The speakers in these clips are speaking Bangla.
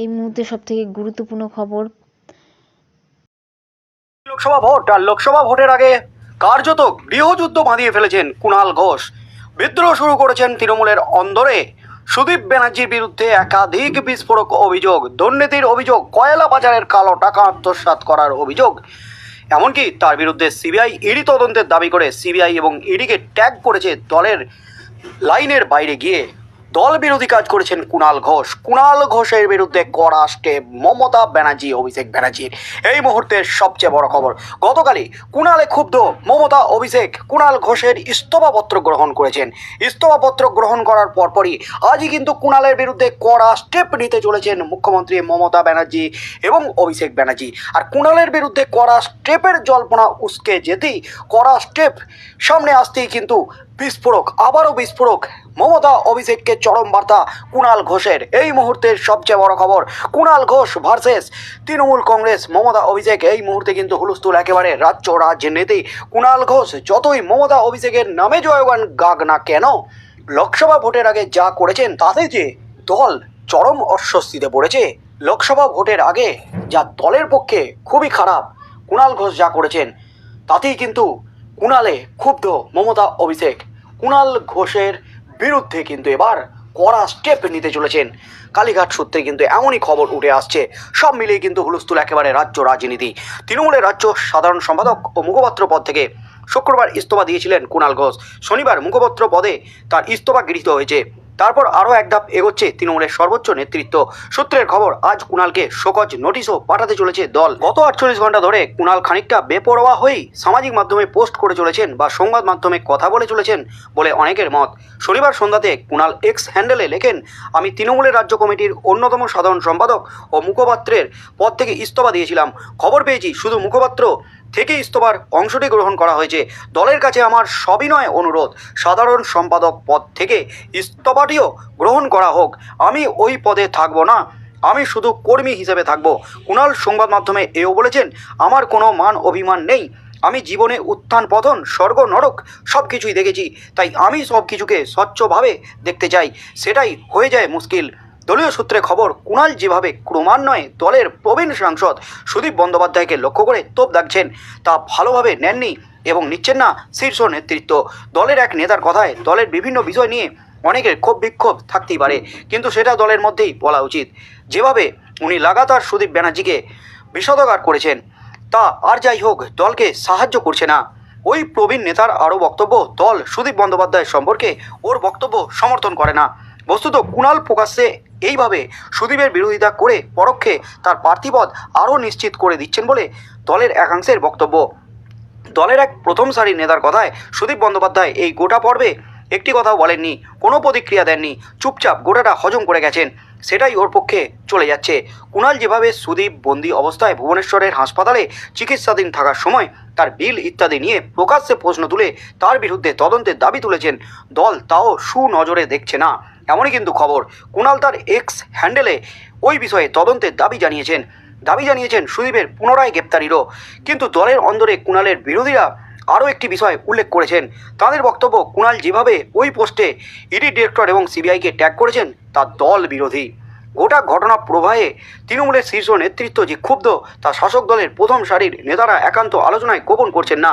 এই মুহূর্তে সবথেকে গুরুত্বপূর্ণ খবর। লোকসভা ভোট আর লোকসভা ভোটের আগে কার্যত গৃহযুদ্ধ বাঁধিয়ে ফেলেছেন কুণাল ঘোষ। বিদ্রোহ শুরু করেছেন তৃণমূলের অন্দরে। সুদীপ ব্যানার্জির বিরুদ্ধে একাধিক বিস্ফোরক অভিযোগ, দুর্নীতির অভিযোগ, কয়লা বাজারের কালো টাকা আত্মসাৎ করার অভিযোগ। এমনকি তার বিরুদ্ধে সিবিআই ইডি তদন্তের দাবি করে সিবিআই এবং ইডিকে ট্যাগ করেছে দলের লাইনের বাইরে গিয়ে। দল বিরোধী কাজ করেছেন কুণাল ঘোষ। কুণাল ঘোষের বিরুদ্ধে কড়া স্টেপ মমতা ব্যানার্জি, অভিষেক ব্যানার্জির। এই মুহূর্তের সবচেয়ে বড় খবর, গতকালই কুণালে ক্ষুব্ধ মমতা, অভিষেক, কুণাল ঘোষের ইস্তফাপত্র গ্রহণ করেছেন। ইস্তফাপত্র গ্রহণ করার পরপরই আজই কিন্তু কুণালের বিরুদ্ধে কড়া স্টেপ নিতে চলেছেন মুখ্যমন্ত্রী মমতা ব্যানার্জি এবং অভিষেক ব্যানার্জি। আর কুণালের বিরুদ্ধে কড়া স্টেপের জল্পনা উস্কে যেতেই কড়া স্টেপ সামনে আসতেই কিন্তু বিস্ফোরক, আবারও বিস্ফোরক মমতা অভিষেককে চরম বার্তা কুণাল ঘোষের। এই মুহূর্তের সবচেয়ে বড় খবর, কুণাল ঘোষ ভার্সেস তৃণমূল কংগ্রেস। মমতা অভিষেক এই মুহূর্তে কিন্তু হুলস্থুল একেবারে রাজ্য রাজ্যের রাজনীতি কুণাল ঘোষ, যতই মমতা অভিষেকের নামে জয়গান গাগ না কেন, লোকসভা ভোটের আগে যা করেছেন তাতে যে দল চরম অস্বস্তিতে পড়েছে, লোকসভা ভোটের আগে যা দলের পক্ষে খুবই খারাপ, কুণাল ঘোষ যা করেছেন, তাতেই কিন্তু কুণালে ক্ষুব্ধ মমতা অভিষেক। কুণাল ঘোষের বিরুদ্ধে কিন্তু এবার কড়া স্টেপ নিতে চলেছেন। কালীঘাট সূত্রে কিন্তু এমনই খবর উঠে আসছে। সব মিলিয়ে কিন্তু হুলস্থুল একেবারে রাজ্য রাজনীতি। তৃণমূলের রাজ্য সাধারণ সম্পাদক ও মুখপাত্র পদ থেকে শুক্রবার ইস্তফা দিয়েছিলেন কুণাল ঘোষ। শনিবার মুখপাত্র পদে তার ইস্তফা গৃহীত হয়েছে। তারপর আরও এক ধাপ এগোচ্ছে তৃণমূলের সর্বোচ্চ নেতৃত্ব। সূত্রের খবর, আজ কুণালকে শোকজ নোটিশও পাঠাতে চলেছে দল। গত আটচল্লিশ ঘণ্টা ধরে কুণাল খানিকটা বেপরোয়া হয়েই সামাজিক মাধ্যমে পোস্ট করে চলেছেন বা সংবাদ মাধ্যমে কথা বলে চলেছেন বলে অনেকের মত। শনিবার সন্ধ্যাতে কুণাল এক্স হ্যান্ডেলে লেখেন, আমি তৃণমূলের রাজ্য কমিটির অন্যতম সাধারণ সম্পাদক ও মুখপাত্রের পদ থেকে ইস্তফা দিয়েছিলাম। খবর পেয়েছি, শুধু মুখপাত্র থেকে ইস্তফার অংশটি গ্রহণ করা হয়েছে। দলের কাছে আমার সবিনয় অনুরোধ। সাধারণ সম্পাদক পদ থেকে ইস্তফাটিও গ্রহণ করা হোক। আমি ওই পদে থাকব না। আমি শুধু কর্মী হিসেবে থাকব। কুণাল সংবাদ মাধ্যমে এও বলেছেন, আমার কোনো মান অভিমান নেই। আমি জীবনে উত্থান, পতন, স্বর্গ, নরক সব কিছুই দেখেছি। তাই আমি সব কিছুকে স্বচ্ছভাবে দেখতে চাই। সেটাই হয়ে যায় মুশকিল। দলীয় সূত্রে খবর কুণাল যেভাবে ক্রমান্বয়ে দলের প্রবীণ সাংসদ সুদীপ বন্দ্যোপাধ্যায়কে লক্ষ্য করে তোপ দাগছেন, তা ভালোভাবে নেননি এবং নিচ্ছেন না শীর্ষ নেতৃত্ব। দলের এক নেতার কথায় দলের বিভিন্ন বিষয় নিয়ে অনেকের ক্ষোভ বিক্ষোভ থাকতেই পারে, কিন্তু সেটা দলের মধ্যেই বলা উচিত। যেভাবে উনি লাগাতার সুদীপ ব্যানার্জিকে বিষাদগার করেছেন, তা আর যাই হোক, দলকে সাহায্য করছে না। ওই প্রবীণ নেতার আরও বক্তব্য, দল সুদীপ বন্দ্যোপাধ্যায় সম্পর্কে ওর বক্তব্য সমর্থন করে না। বস্তুত কুণাল প্রকাশ্যে এইভাবে সুদীপের বিরোধিতা করে পরোক্ষে তার প্রার্থীপদ আরও নিশ্চিত করে দিচ্ছেন বলে দলের একাংশের বক্তব্য। দলের এক প্রথম সারির নেতার কথায় সুদীপ বন্দ্যোপাধ্যায় এই গোটা পর্বে একটি কথাও বলেননি, কোনো প্রতিক্রিয়া দেননি, চুপচাপ গোটাটা হজম করে গেছেন, সেটাই ওর পক্ষে চলে যাচ্ছে। কুণাল যেভাবে সুদীপ বন্দি অবস্থায় ভুবনেশ্বরের হাসপাতালে চিকিৎসাধীন থাকার সময় তার বিল ইত্যাদি নিয়ে প্রকাশ্যে প্রশ্ন তুলে তার বিরুদ্ধে তদন্তের দাবি তুলেছেন, দল তাও সুনজরে দেখছে না। এমনই কিন্তু খবর। কুণাল তার এক্স হ্যান্ডেলে ওই বিষয়ে তদন্তের দাবি জানিয়েছেন। দাবি জানিয়েছেন সুদীপের পুনরায় গ্রেপ্তারিরও। কিন্তু দলের অন্দরে কুণালের বিরোধীরা আরও একটি বিষয় উল্লেখ করেছেন। তাদের বক্তব্য, কুণাল যেভাবে ওই পোস্টে ইডি ডিরেক্টর এবং সিবিআইকে ট্যাগ করেছেন, তা দল বিরোধী। গোটা ঘটনা প্রবাহে তৃণমূলের শীর্ষ নেতৃত্ব যে ক্ষুব্ধ, তা শাসক দলের প্রথম সারির নেতারা একান্ত আলোচনায় গোপন করছেন না।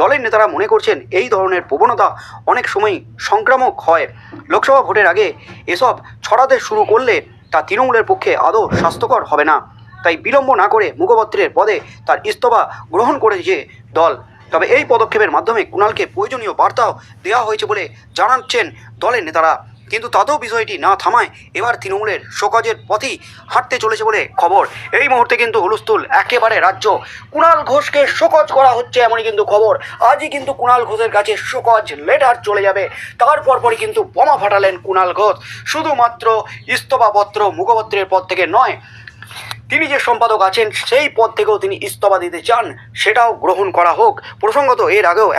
দলের নেতারা মনে করছেন এই ধরনের প্রবণতা অনেক সময় সংক্রামক হয়। লোকসভা ভোটের আগে এসব ছড়াতে শুরু করলে তা তৃণমূলের পক্ষে আদৌ স্বাস্থ্যকর হবে না। তাই বিলম্ব না করে মুখপাত্রের পদে তার ইস্তফা গ্রহণ করেছে দল। তবে এই পদক্ষেপের মাধ্যমে কুণালকে প্রয়োজনীয় বার্তাও দেওয়া হয়েছে বলে জানাচ্ছেন দলের নেতারা। কিন্তু তাতেও বিষয়টি না থামায়, এবার তৃণমূলের শোকজের পথেই হাঁটতে চলেছে বলে খবর। এই মুহূর্তে কিন্তু হুলস্থুল, একেবারে রাজ্য। কুণাল ঘোষকে শোকজ করা হচ্ছে এমনই কিন্তু খবর। আজই কিন্তু কুণাল ঘোষের কাছে শোকজ লেটার চলে যাবে। তারপর পরই কিন্তু বোমা ফাটালেন কুণাল ঘোষ। শুধুমাত্র ইস্তফাপত্র মুখপত্রের পদ থেকে নয়, তিনি যে সম্পাদক আছেন, সেই পদ থেকেও তিনি ইস্তফা দিতে চান, সেটাও গ্রহণ করা হোক। প্রসঙ্গত, এর আগেও এক